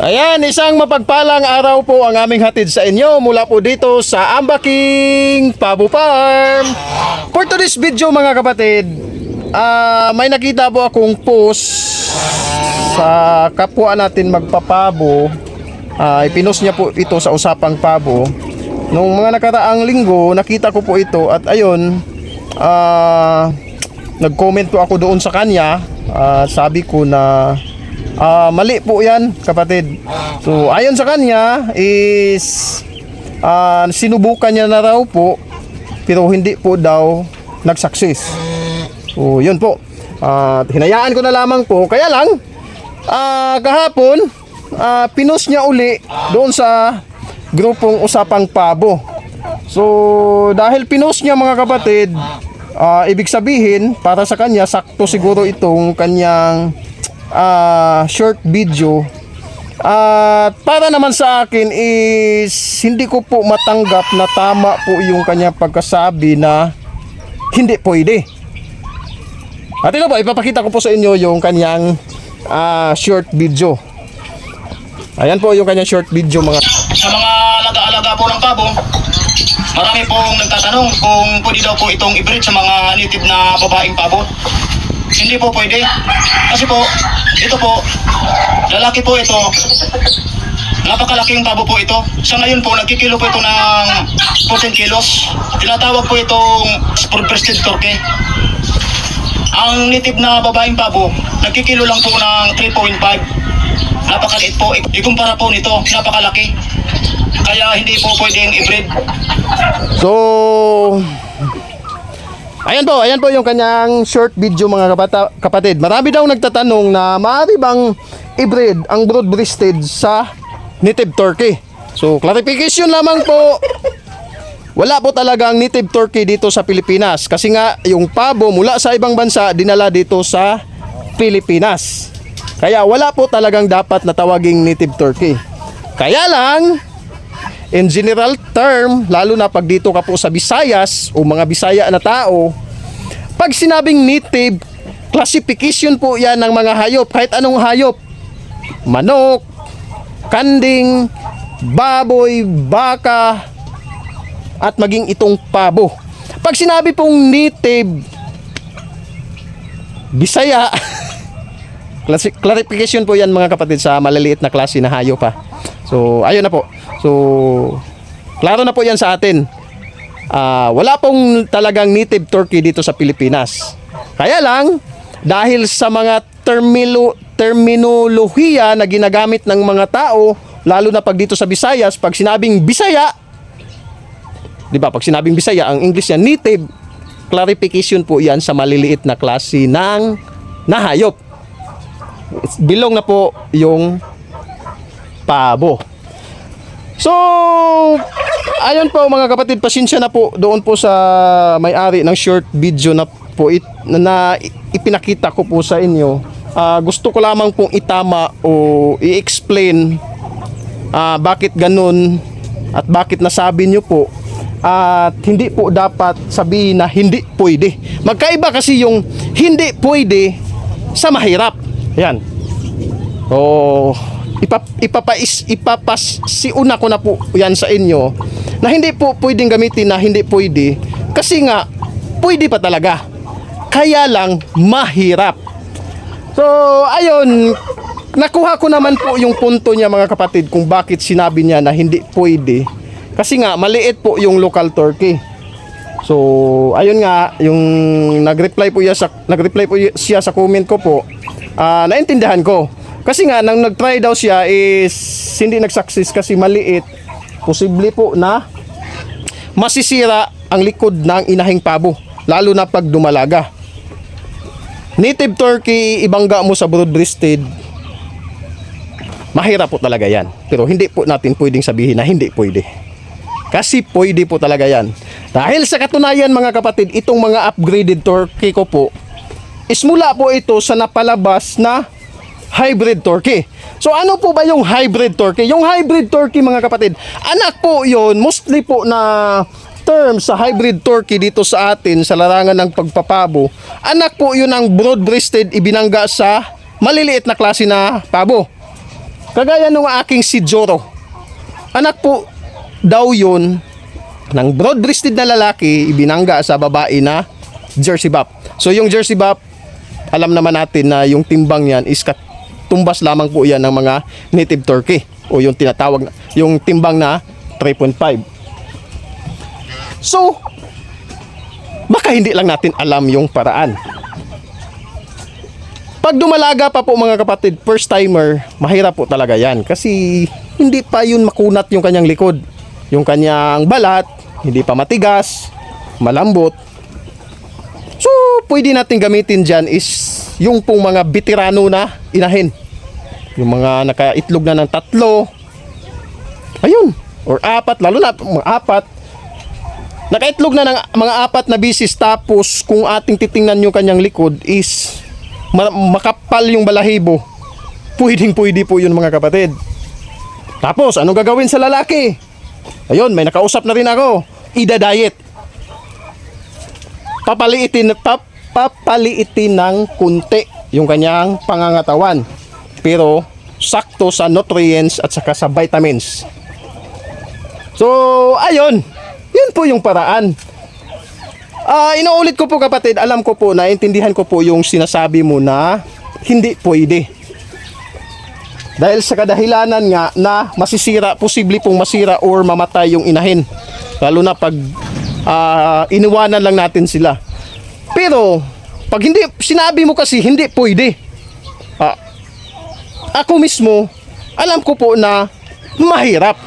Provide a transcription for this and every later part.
Ayan, isang mapagpalang araw po ang aming hatid sa inyo mula po dito sa Ambaking Pabo Farm. For today's video mga kapatid, ah, may nakita po akong post sa kapwa natin magpapabo. Ah, ipinost niya po ito sa usapang pabo. Nung mga nakaraang linggo, nakita ko po ito at ayun, ah, nag-comment po ako doon sa kanya. Ah, sabi ko na Ah, mali po 'yan, kapatid. So, ayon sa kanya is ah, sinubukan niya na raw po pero hindi po daw nag-success. So, 'yun po. At hinayaan ko na lamang po. Kaya lang ah, kahapon ah, pinost niya uli doon sa grupong usapang pabo. So, dahil pinost niya mga kapatid, ah, ibig sabihin para sa kanya sakto siguro itong kanyang ah, short video at para naman sa akin is hindi ko po matanggap na tama po yung kanya pagkasabi na hindi pwede. At ito po, ipapakita ko po sa inyo yung kanyang ah, short video. Ayan po yung kanyang short video mga Sa mga alaga-alaga po ng pabo, marami pong nagtatanong kung pwede daw po itong i-breed sa mga native na babaeng pabo. Hindi po pwede. Kasi po, ito po, lalaki po ito. Napakalaking pabo po ito. Sa ngayon po, nagkikilo po ito ng 14 kilos. Tinatawag po itong sport-breasted turkey. Ang native na babaeng pabo, nagkikilo lang po ng 3.5. Napakaliit po. Ikumpara po nito, napakalaki. Kaya hindi po pwedeng i-breed. So, ayan po, ayan po yung kanyang short video mga kapata, kapatid. Marami daw nagtatanong na maaari bang i-breed ang broad-breasted sa native turkey. So, clarification lamang po. Wala po talagang native turkey dito sa Pilipinas kasi nga yung pabo mula sa ibang bansa dinala dito sa Pilipinas. Kaya wala po talagang dapat na tawaging native turkey. Kaya lang, in general term, lalo na pag dito ka po sa Visayas o mga Bisaya na tao, pag sinabing native, classification po yan ng mga hayop, kahit anong hayop. Manok, kanding, baboy, baka, at maging itong pabo. Pag sinabi pong native, Bisaya, clarification po yan mga kapatid sa maliliit na klase na hayop pa. So, ayun na po. So, klaro na po yan sa atin. Ah, wala pong talagang native turkey dito sa Pilipinas. Kaya lang, dahil sa mga termilo, terminolohiya na ginagamit ng mga tao, lalo na pag dito sa Visayas, pag sinabing Bisaya, di ba, pag sinabing Bisaya, ang English niya native, clarification po yan sa maliliit na klase ng nahayop bilong na po yung pabo. So, ayun po mga kapatid, pasensya na po doon po sa may-ari ng short video na po it, na, na ipinakita ko po sa inyo. Ah, gusto ko lamang pong itama o i-explain ah, bakit ganun at bakit nasabi nyo po at hindi po dapat sabihin na hindi pwede. Magkaiba kasi yung hindi pwede sa mahirap. Yan. O ipap, ipapais ipapas si una ko na po yan sa inyo na hindi po pwedeng gamitin na hindi pwede kasi nga pwede pa talaga. Kaya lang mahirap. So, ayun, nakuha ko naman po yung punto niya mga kapatid kung bakit sinabi niya na hindi pwede. Kasi nga, maliit po yung local turkey. So, ayun nga, yung nag-reply po siya sa, nag-reply po siya sa comment ko po, ah, naintindihan ko. Kasi nga, nang nag-try daw siya is hindi nag-success kasi maliit. Posible po na masisira ang likod ng inahing pabo. Lalo na pag dumalaga. Native turkey, ibangga mo sa broad-breasted, mahirap po talaga yan. Pero hindi po natin pwedeng sabihin na hindi pwede. Kasi pwede po talaga yan. Dahil sa katunayan mga kapatid, itong mga upgraded turkey ko po, is mula po ito sa napalabas na hybrid turkey. So ano po ba yung hybrid turkey? Yung hybrid turkey mga kapatid, anak po yon mostly po na term sa hybrid turkey dito sa atin sa larangan ng pagpapabo. Anak po yun ang broad-breasted ibinangga sa maliliit na klase na pabo. Kagaya nung aking si Joro. Anak po daw yun ng broad-breasted na lalaki ibinangga sa babae na Jersey Buff. So yung Jersey Buff, alam naman natin na yung timbang niyan is tumbas lamang po yan ng mga native turkey o yung tinatawag na, yung timbang na 3.5. So, baka hindi lang natin alam yung paraan. Pag dumalaga pa po mga kapatid, first timer, mahirap po talaga yan. Kasi hindi pa yun makunat yung kanyang likod. Yung kanyang balat, hindi pa matigas, malambot. So, pwede natin gamitin dyan is yung pong mga bitirano na inahin. Yung mga nakaitlog na ng tatlo. Ayun. Or apat, lalo na mga apat. Nakaitlog na ng mga apat na bisis tapos kung ating titingnan yung kanyang likod is ma- makapal yung balahibo. Pwedeng pwede po yun mga kapatid. Tapos, anong gagawin sa lalaki? Ayun, may nakausap na rin ako. Ida diet. Papaliitin, pap, papaliitin ng kunti yung kanyang pangangatawan. Pero, sakto sa nutrients at saka sa vitamins. So, ayun. Yun po yung paraan. Ah, inuulit ko po kapatid, alam ko po, naintindihan ko po yung sinasabi mo na hindi pwede. Dahil sa kadahilanan nga na masisira, posible pong masira or mamatay yung inahin. Lalo na pag ah, iniwanan lang natin sila. Pero, pag hindi, sinabi mo kasi hindi pwede. Ako mismo, alam ko po na mahirap.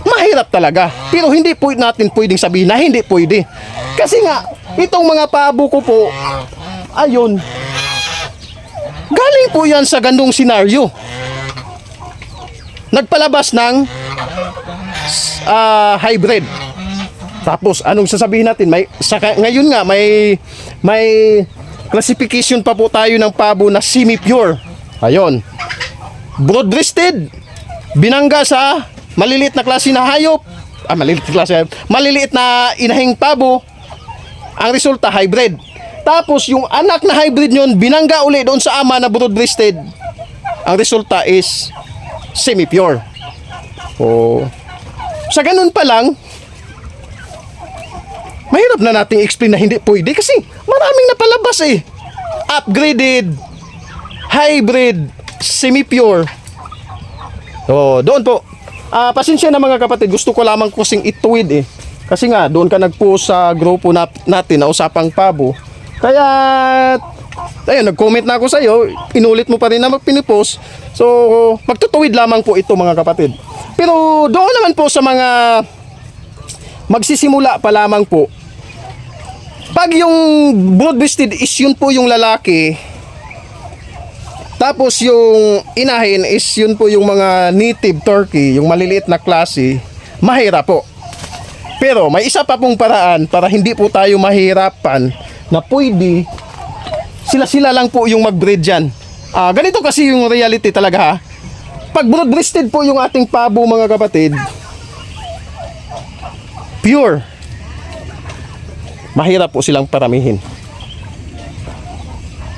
Mahirap talaga. Pero hindi po natin pwedeng sabihin na hindi pwede. Kasi nga, itong mga pabo ko po, ayun, galing po yan sa gandong senaryo. Nagpalabas ng ah, hybrid. Tapos anong sasabihin natin? May saka, ngayon nga may may classification pa po tayo ng pabo na semi-pure. Ayun. Broad-breasted. Binangga sa maliliit na klase na hayop. Ah, maliliit na klase. Maliliit na inahing pabo. Ang resulta hybrid. Tapos yung anak na hybrid nyon binangga uli doon sa ama na broad-breasted. Ang resulta is semi-pure. Oh. Sa ganun pa lang, mahirap na nating explain na hindi pwede kasi maraming napalabas eh. Upgraded, hybrid, semi-pure. So, doon po. Ah, pasensya na mga kapatid, gusto ko lamang kusing ituwid eh. Kasi nga, doon ka nag-post sa grupo na, natin na usapang pabo. Kaya, ayun, nag-comment na ako sa iyo, inulit mo pa rin na magpinipost. So, magtutuwid lamang po ito mga kapatid. Pero doon naman po sa mga magsisimula pa lamang po. Pag yung broad-breasted is yun po yung lalaki, tapos yung inahin is yun po yung mga native turkey, yung maliliit na klase, mahirap po. Pero may isa pa pong paraan para hindi po tayo mahirapan na pwede sila-sila lang po yung mag-breed dyan. Ah, ganito kasi yung reality talaga ha. Pag broad-breasted po yung ating pabo mga kapatid, pure. Mahirap po silang paramihin.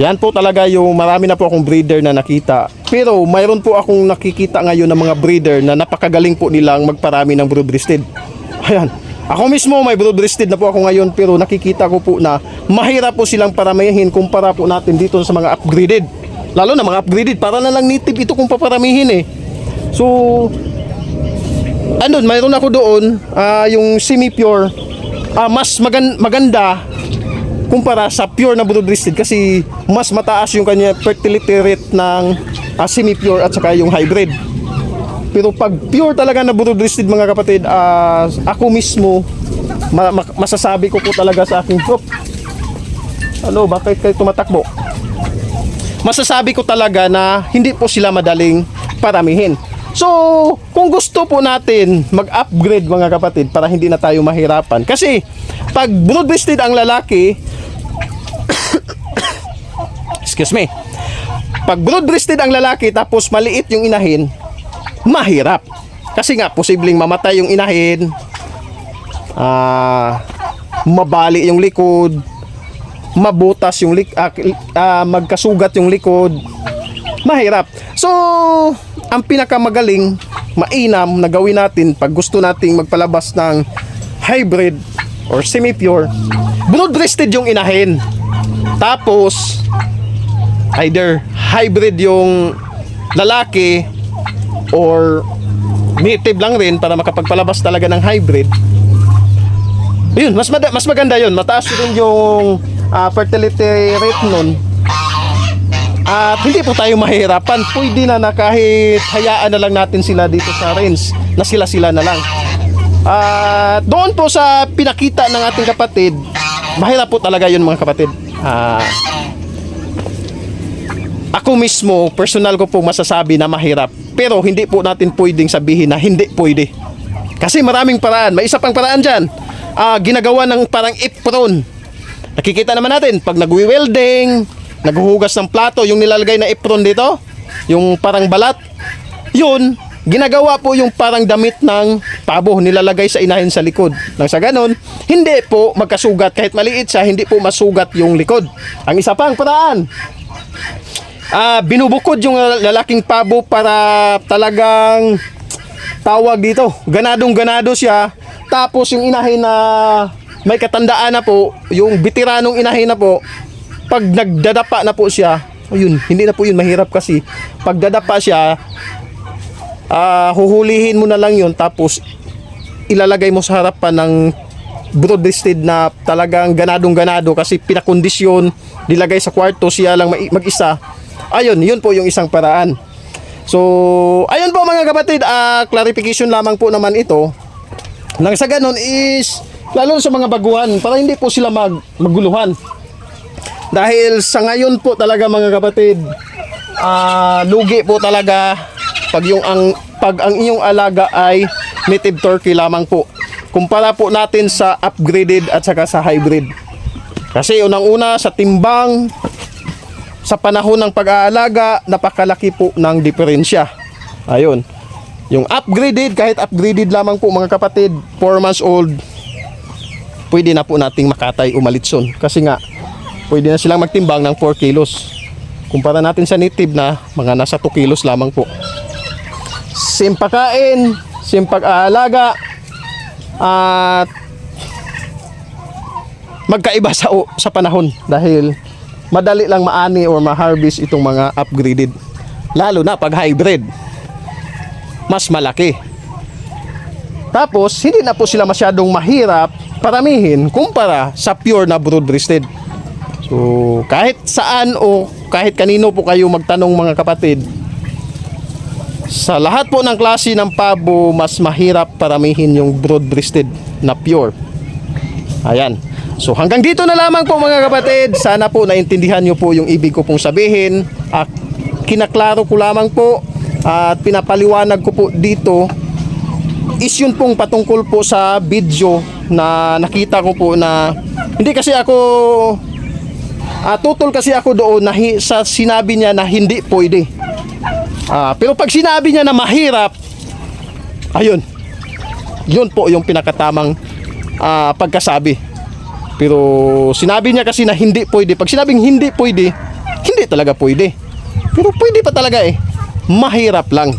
Yan po talaga yung marami na po akong breeder na nakita. Pero mayroon po akong nakikita ngayon ng mga breeder na napakagaling po nilang magparami ng broad-breasted. Ayan. Ako mismo may broad-breasted na po ako ngayon pero nakikita ko po na mahirap po silang paramihin kumpara po natin dito sa mga upgraded. Lalo na mga upgraded, para na lang native ito kung paparamihin eh. So, andun, mayroon ako doon, ah, yung semi-pure, ah, mas magan- maganda kumpara sa pure na brood-breasted kasi mas mataas yung kanya fertility rate ng ah, semi-pure at saka yung hybrid. Pero pag pure talaga na brood-breasted mga kapatid, ah, ako mismo ma- ma- masasabi ko po talaga sa aking prop. Ano, bakit kayo tumatakbo? Masasabi ko talaga na hindi po sila madaling paramihin. So, kung gusto po natin mag-upgrade mga kapatid para hindi na tayo mahirapan. Kasi, pag broad-breasted ang lalaki, excuse me, pag broad-breasted ang lalaki tapos maliit yung inahin, mahirap. Kasi nga, posibleng mamatay yung inahin, ah, mabali yung likod, mabutas yung lik ah, ah, magkasugat yung likod, mahirap. So, ang pinakamagaling, mainam na gawin natin pag gusto nating magpalabas ng hybrid or semi-pure, broad-breasted yung inahin. Tapos, either hybrid yung lalaki or native lang rin para makapagpalabas talaga ng hybrid. Yun, mas, mada- mas maganda yun. Mataas rin yung ah, fertility rate nun. At hindi po tayo mahirapan. Pwede na na kahit hayaan na lang natin sila dito sa range na sila-sila na lang. At doon po sa pinakita ng ating kapatid, mahirap po talaga yun mga kapatid. Ah, ako mismo, personal ko po masasabi na mahirap. Pero hindi po natin pwedeng sabihin na hindi pwede. Kasi maraming paraan. May isa pang paraan dyan. Ah, ginagawa ng parang apron. Nakikita naman natin, pag nagwi-welding, naghuhugas ng plato, yung nilalagay na apron dito, yung parang balat, yun, ginagawa po yung parang damit ng pabo, nilalagay sa inahin sa likod. Nang sa ganon, hindi po magkasugat, kahit maliit siya, hindi po masugat yung likod. Ang isa pang paraan, ah binubukod yung lalaking pabo para talagang tawag dito, ganadong ganado siya. Tapos yung inahin na may katandaan na po, yung bitiranong inahin na po, pag nagdadapa na po siya, ayun, hindi na po yun mahirap kasi pag dadapa siya, ah huhulihin mo na lang yun tapos ilalagay mo sa harapan ng broad-breasted na talagang ganadong ganado kasi pinakondisyon, nilagay sa kwarto siya lang mag-isa. Ayun, yun po yung isang paraan. So, ayun po mga kapatid, ah, clarification lamang po naman ito. Nang sa ganon is, lalo sa mga baguhan, para hindi po sila mag, maguluhan. Dahil sa ngayon po talaga mga kapatid, ah, lugi po talaga pag yung ang pag ang inyong alaga ay native turkey lamang po. Kumpara po natin sa upgraded at saka sa hybrid. Kasi unang-una sa timbang, sa panahon ng pag-aalaga, napakalaki po ng diferensya. Ayun. Yung upgraded, kahit upgraded lamang po mga kapatid, 4 months old, pwede na po nating makatay umalitson. Kasi nga, pwede na silang magtimbang ng 4 kilos. Kumpara natin sa native na mga nasa 2 kilos lamang po. Same pagkain, same pag-aalaga, at magkaiba sa sa panahon dahil madali lang maani or ma-harvest itong mga upgraded. Lalo na pag hybrid. Mas malaki. Tapos, hindi na po sila masyadong mahirap paramihin kumpara sa pure na broad-breasted. So, kahit saan o kahit kanino po kayo magtanong mga kapatid, sa lahat po ng klase ng pabo, mas mahirap paramihin yung broad-breasted na pure. Ayan. So hanggang dito na lamang po mga kapatid. Sana po naintindihan nyo po yung ibig ko pong sabihin. Ah, kinaklaro ko lamang po at pinapaliwanag ko po dito is yun pong patungkol po sa video na nakita ko po na hindi kasi ako ah, tutol kasi ako doon na hi- sa sinabi niya na hindi pwede. Ah, pero pag sinabi niya na mahirap, ayun. Yun po yung pinakatamang ah, pagkasabi. Pero sinabi niya kasi na hindi pwede. Pag sinabing hindi pwede, hindi talaga pwede. Pero pwede pa talaga eh. Mahirap lang.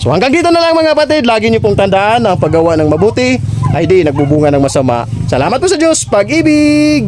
So hanggang dito na lang mga kapatid. Lagi niyo pong tandaan ang paggawa ng mabuti ay di nagbubunga ng masama. Salamat po sa Diyos. Pag-ibig!